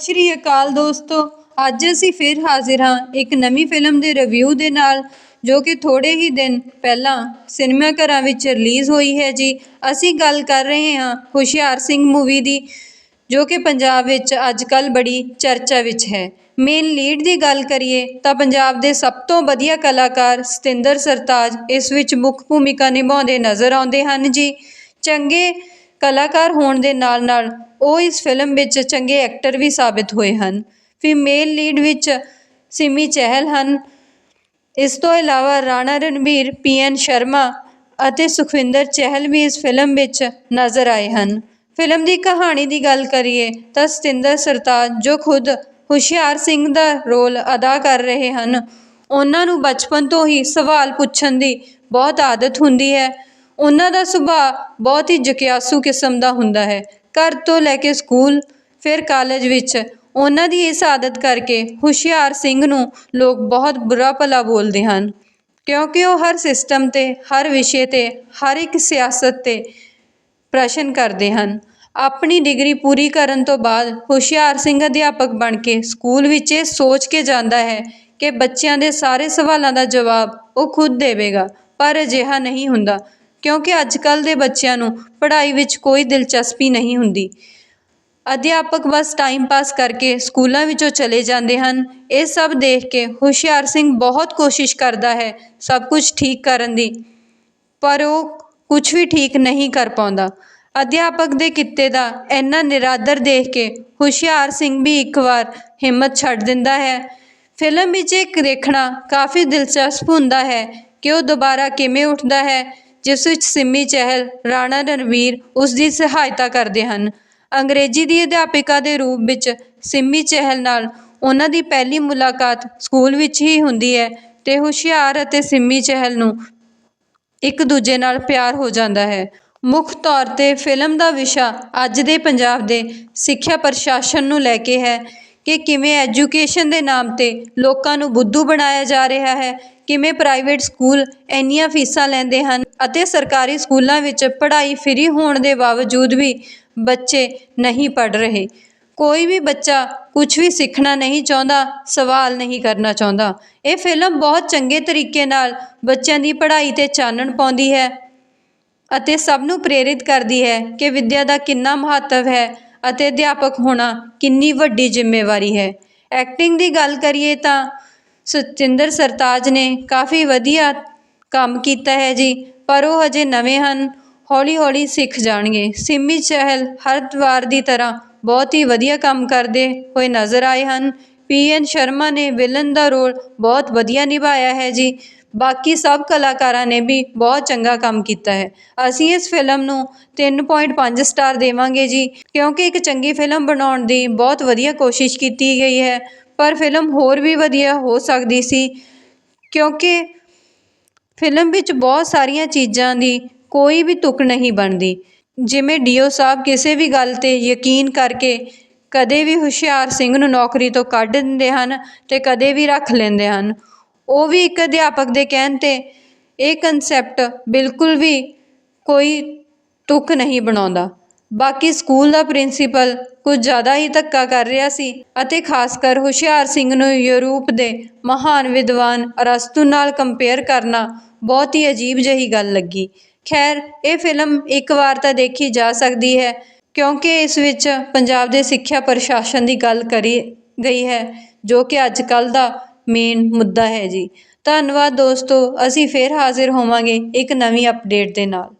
ਸ਼੍ਰੀ ਅਕਾਲ ਦੋਸਤੋ, ਅੱਜ ਅਸੀਂ ਫਿਰ ਹਾਜ਼ਰ ਹਾਂ ਇੱਕ ਨਵੀਂ ਫਿਲਮ ਦੇ ਰਿਵਿਊ ਦੇ ਨਾਲ, ਜੋ ਕਿ ਥੋੜੇ ਹੀ ਦਿਨ ਪਹਿਲਾਂ ਸਿਨੇਮਾ ਘਰਾਂ ਵਿੱਚ ਰਿਲੀਜ਼ ਹੋਈ ਹੈ ਜੀ। ਅਸੀਂ ਗੱਲ ਕਰ ਰਹੇ ਹਾਂ ਹੁਸ਼ਿਆਰ ਸਿੰਘ ਮੂਵੀ ਦੀ, ਜੋ ਕਿ ਪੰਜਾਬ ਵਿੱਚ ਅੱਜ ਕੱਲ੍ਹ ਬੜੀ ਚਰਚਾ ਵਿੱਚ ਹੈ। ਮੇਨ ਲੀਡ ਦੀ ਗੱਲ ਕਰੀਏ, ਤਾਂ ਪੰਜਾਬ ਦੇ ਸਭ ਤੋਂ ਵਧੀਆ ਕਲਾਕਾਰ ਸਤਿੰਦਰ ਸਰਤਾਜ ਇਸ ਵਿੱਚ ਮੁੱਖ ਭੂਮਿਕਾ ਨਿਭਾਉਂਦੇ ਨਜ਼ਰ ਆਉਂਦੇ ਹਨ ਜੀ। ਚੰਗੇ ਕਲਾਕਾਰ ਹੋਣ ਦੇ ਨਾਲ ਨਾਲ ਉਹ ਇਸ ਫਿਲਮ ਵਿੱਚ ਚੰਗੇ ਐਕਟਰ ਵੀ ਸਾਬਿਤ ਹੋਏ ਹਨ। ਫੀਮੇਲ ਲੀਡ ਵਿੱਚ ਸਿਮੀ ਚਹਿਲ ਹਨ। ਇਸ ਤੋਂ ਇਲਾਵਾ ਰਾਣਾ ਰਣਬੀਰ ਪੀ ਐਨ ਸ਼ਰਮਾ ਅਤੇ ਸੁਖਵਿੰਦਰ ਚਹਿਲ ਵੀ ਇਸ ਫਿਲਮ ਵਿੱਚ ਨਜ਼ਰ ਆਏ ਹਨ। ਫਿਲਮ ਦੀ ਕਹਾਣੀ ਦੀ ਗੱਲ ਕਰੀਏ ਤਾਂ ਸਤਿੰਦਰ ਸਰਤਾਜ ਜੋ ਖੁਦ ਹੁਸ਼ਿਆਰ ਸਿੰਘ ਦਾ ਰੋਲ ਅਦਾ ਕਰ ਰਹੇ ਹਨ, ਉਹਨਾਂ ਨੂੰ ਬਚਪਨ ਤੋਂ ਹੀ ਸਵਾਲ ਪੁੱਛਣ ਦੀ ਬਹੁਤ ਆਦਤ ਹੁੰਦੀ ਹੈ। ਉਹਨਾਂ ਦਾ ਸੁਭਾਅ ਬਹੁਤ ਹੀ ਜਕਿਆਸੂ ਕਿਸਮ ਦਾ ਹੁੰਦਾ ਹੈ। ਘਰ ਤੋਂ ਲੈ ਕੇ ਸਕੂਲ, ਫਿਰ ਕਾਲਜ ਵਿੱਚ ਉਹਨਾਂ ਦੀ ਇਸ ਆਦਤ ਕਰਕੇ ਹੁਸ਼ਿਆਰ ਸਿੰਘ ਨੂੰ ਲੋਕ ਬਹੁਤ ਬੁਰਾ ਭਲਾ ਬੋਲਦੇ ਹਨ। ਕਿਉਂਕਿ ਉਹ ਹਰ ਸਿਸਟਮ 'ਤੇ, ਹਰ ਵਿਸ਼ੇ 'ਤੇ, ਹਰ ਇੱਕ ਸਿਆਸਤ 'ਤੇ ਪ੍ਰਸ਼ਨ ਕਰਦੇ ਹਨ। ਆਪਣੀ ਡਿਗਰੀ ਪੂਰੀ ਕਰਨ ਤੋਂ ਬਾਅਦ ਹੁਸ਼ਿਆਰ ਸਿੰਘ ਅਧਿਆਪਕ ਬਣ ਕੇ ਸਕੂਲ ਵਿੱਚ ਇਹ ਸੋਚ ਕੇ ਜਾਂਦਾ ਹੈ ਕਿ ਬੱਚਿਆਂ ਦੇ ਸਾਰੇ ਸਵਾਲਾਂ ਦਾ ਜਵਾਬ ਉਹ ਖੁਦ ਦੇਵੇਗਾ, ਪਰ ਅਜਿਹਾ ਨਹੀਂ ਹੁੰਦਾ। ਕਿਉਂਕਿ ਅੱਜ ਕੱਲ੍ਹ ਦੇ ਬੱਚਿਆਂ ਨੂੰ ਪੜ੍ਹਾਈ ਵਿੱਚ ਕੋਈ ਦਿਲਚਸਪੀ ਨਹੀਂ ਹੁੰਦੀ। ਅਧਿਆਪਕ ਬਸ ਟਾਈਮ ਪਾਸ ਕਰਕੇ ਸਕੂਲਾਂ ਵਿੱਚੋਂ ਚਲੇ ਜਾਂਦੇ ਹਨ। ਇਹ ਸਭ ਦੇਖ ਕੇ ਹੁਸ਼ਿਆਰ ਸਿੰਘ ਬਹੁਤ ਕੋਸ਼ਿਸ਼ ਕਰਦਾ ਹੈ ਸਭ ਕੁਝ ਠੀਕ ਕਰਨ ਦੀ, ਪਰ ਉਹ ਕੁਝ ਵੀ ਠੀਕ ਨਹੀਂ ਕਰ ਪਾਉਂਦਾ। ਅਧਿਆਪਕ ਦੇ ਕਿੱਤੇ ਦਾ ਇੰਨਾ ਨਿਰਾਦਰ ਦੇਖ ਕੇ ਹੁਸ਼ਿਆਰ ਸਿੰਘ ਵੀ ਇੱਕ ਵਾਰ ਹਿੰਮਤ ਛੱਡ ਦਿੰਦਾ ਹੈ। ਫਿਲਮ ਵਿੱਚ ਇੱਕ ਦੇਖਣਾ ਕਾਫੀ ਦਿਲਚਸਪ ਹੁੰਦਾ ਹੈ ਕਿ ਉਹ ਦੁਬਾਰਾ ਕਿਵੇਂ ਉੱਠਦਾ ਹੈ। ਜਿਸ ਵਿੱਚ ਸਿੰਮੀ ਚਹਿਲ, ਰਾਣਾ ਰਣਵੀਰ ਉਸ ਦੀ ਸਹਾਇਤਾ ਕਰਦੇ ਹਨ। ਅੰਗਰੇਜ਼ੀ ਦੀ ਅਧਿਆਪਿਕਾ ਦੇ ਰੂਪ ਵਿੱਚ ਸਿੰਮੀ ਚਹਿਲ ਨਾਲ ਉਹਨਾਂ ਦੀ ਪਹਿਲੀ ਮੁਲਾਕਾਤ ਸਕੂਲ ਵਿੱਚ ਹੀ ਹੁੰਦੀ ਹੈ ਤੇ ਹੁਸ਼ਿਆਰ ਅਤੇ ਸਿੰਮੀ ਚਹਿਲ ਨੂੰ ਇੱਕ ਦੂਜੇ ਨਾਲ ਪਿਆਰ ਹੋ ਜਾਂਦਾ ਹੈ। ਮੁੱਖ ਤੌਰ ਤੇ ਫਿਲਮ ਦਾ ਵਿਸ਼ਾ ਅੱਜ ਦੇ ਪੰਜਾਬ ਦੇ ਸਿੱਖਿਆ ਪ੍ਰਸ਼ਾਸਨ ਨੂੰ ਲੈ ਕੇ ਹੈ ਕਿ ਕਿਵੇਂ ਐਜੂਕੇਸ਼ਨ ਦੇ ਨਾਮ ਤੇ ਲੋਕਾਂ ਨੂੰ ਬੁੱਧੂ ਬਣਾਇਆ ਜਾ ਰਿਹਾ ਹੈ ਕਿਵੇਂ ਪ੍ਰਾਈਵੇਟ ਸਕੂਲ ਇੰਨੀਆਂ ਫੀਸਾਂ ਲੈਂਦੇ ਹਨ ਅਤੇ ਸਰਕਾਰੀ ਸਕੂਲਾਂ ਵਿੱਚ ਪੜ੍ਹਾਈ ਫ੍ਰੀ ਹੋਣ ਦੇ ਬਾਵਜੂਦ ਵੀ ਬੱਚੇ ਨਹੀਂ ਪੜ੍ਹ ਰਹੇ। ਕੋਈ ਵੀ ਬੱਚਾ ਕੁਝ ਵੀ ਸਿੱਖਣਾ ਨਹੀਂ ਚਾਹੁੰਦਾ, ਸਵਾਲ ਨਹੀਂ ਕਰਨਾ ਚਾਹੁੰਦਾ। ਇਹ ਫਿਲਮ ਬਹੁਤ ਚੰਗੇ ਤਰੀਕੇ ਨਾਲ ਬੱਚਿਆਂ ਦੀ ਪੜ੍ਹਾਈ ਤੇ ਚਾਨਣ ਪਾਉਂਦੀ ਹੈ ਅਤੇ ਸਭ ਨੂੰ ਪ੍ਰੇਰਿਤ ਕਰਦੀ ਹੈ ਕਿ ਵਿੱਦਿਆ ਦਾ ਕਿੰਨਾ ਮਹੱਤਵ ਹੈ ਅਤੇ ਅਧਿਆਪਕ ਹੋਣਾ ਕਿੰਨੀ ਵੱਡੀ ਜ਼ਿੰਮੇਵਾਰੀ ਹੈ। ਐਕਟਿੰਗ ਦੀ ਗੱਲ ਕਰੀਏ ਤਾਂ ਸਤਿੰਦਰ ਸਰਤਾਜ ਨੇ ਕਾਫੀ ਵਧੀਆ ਕੰਮ ਕੀਤਾ ਹੈ ਜੀ, ਪਰ ਉਹ ਹਜੇ ਨਵੇਂ ਹਨ। ਹੌਲੀ ਹੌਲੀ ਸਿੱਖ ਜਾਣਗੇ। ਸਿੰਮੀ ਚਹਿਲ ਹਰ ਵਾਰ ਦੀ ਤਰ੍ਹਾਂ ਬਹੁਤ ਹੀ ਵਧੀਆ ਕੰਮ ਕਰਦੇ ਹੋਏ ਨਜ਼ਰ ਆਏ ਹਨ। ਪੀ ਐਨ ਸ਼ਰਮਾ ਨੇ ਵਿਲਨ ਦਾ ਰੋਲ ਬਹੁਤ ਵਧੀਆ ਨਿਭਾਇਆ ਹੈ ਜੀ। ਬਾਕੀ ਸਭ ਕਲਾਕਾਰਾਂ ਨੇ ਵੀ ਬਹੁਤ ਚੰਗਾ ਕੰਮ ਕੀਤਾ ਹੈ। ਅਸੀਂ ਇਸ ਫਿਲਮ ਨੂੰ 3.5 ਸਟਾਰ ਦੇਵਾਂਗੇ ਜੀ, ਕਿਉਂਕਿ ਇੱਕ ਚੰਗੀ ਫਿਲਮ ਬਣਾਉਣ ਦੀ ਬਹੁਤ ਵਧੀਆ ਕੋਸ਼ਿਸ਼ ਕੀਤੀ ਗਈ ਹੈ। ਪਰ ਫਿਲਮ ਹੋਰ ਵੀ ਵਧੀਆ ਹੋ ਸਕਦੀ ਸੀ, ਕਿਉਂਕਿ ਫਿਲਮ ਵਿੱਚ ਬਹੁਤ ਸਾਰੀਆਂ ਚੀਜ਼ਾਂ ਦੀ ਕੋਈ ਵੀ ਤੁਕ ਨਹੀਂ ਬਣਦੀ। ਜਿਵੇਂ ਡੀਓ ਸਾਹਿਬ ਕਿਸੇ ਵੀ ਗੱਲ ਤੇ ਯਕੀਨ ਕਰਕੇ ਕਦੇ ਵੀ ਹੁਸ਼ਿਆਰ ਸਿੰਘ ਨੂੰ ਨੌਕਰੀ ਤੋਂ ਕੱਢ ਦਿੰਦੇ ਹਨ ਅਤੇ ਕਦੇ ਵੀ ਰੱਖ ਲੈਂਦੇ ਹਨ। ਉਹ ਵੀ ਇੱਕ ਅਧਿਆਪਕ ਦੇ ਕਹਿਣ ਤੇ ਇਹ ਕਨਸੈਪਟ ਬਿਲਕੁਲ ਵੀ ਕੋਈ ਤੁਕ ਨਹੀਂ ਬਣਾਉਂਦਾ। ਬਾਕੀ ਸਕੂਲ ਦਾ ਪ੍ਰਿੰਸੀਪਲ ਕੁਝ ਜ਼ਿਆਦਾ ਹੀ ਧੱਕਾ ਕਰ ਰਿਹਾ ਸੀ ਅਤੇ ਖਾਸ ਕਰ ਹੁਸ਼ਿਆਰ ਸਿੰਘ ਨੂੰ ਯੂਰਪ ਦੇ ਮਹਾਨ ਵਿਦਵਾਨ ਅਰਸਤੂ ਨਾਲ ਕੰਪੇਅਰ ਕਰਨਾ ਬਹੁਤ ਹੀ ਅਜੀਬ ਜਿਹੀ ਗੱਲ ਲੱਗੀ। ਖੈਰ, ਇਹ ਫਿਲਮ ਇੱਕ ਵਾਰ ਤਾਂ ਦੇਖੀ ਜਾ ਸਕਦੀ ਹੈ, ਕਿਉਂਕਿ ਇਸ ਵਿੱਚ ਪੰਜਾਬ ਦੇ ਸਿੱਖਿਆ ਪ੍ਰਸ਼ਾਸਨ ਦੀ ਗੱਲ ਕਰੀ ਗਈ ਹੈ, ਜੋ ਕਿ ਅੱਜ ਕੱਲ੍ਹ ਦਾ ਮੇਨ ਮੁੱਦਾ ਹੈ ਜੀ। ਧੰਨਵਾਦ ਦੋਸਤੋ, ਅਸੀਂ ਫੇਰ ਹਾਜ਼ਰ ਹੋਵਾਂਗੇ ਇੱਕ ਨਵੀਂ ਅਪਡੇਟ ਦੇ ਨਾਲ।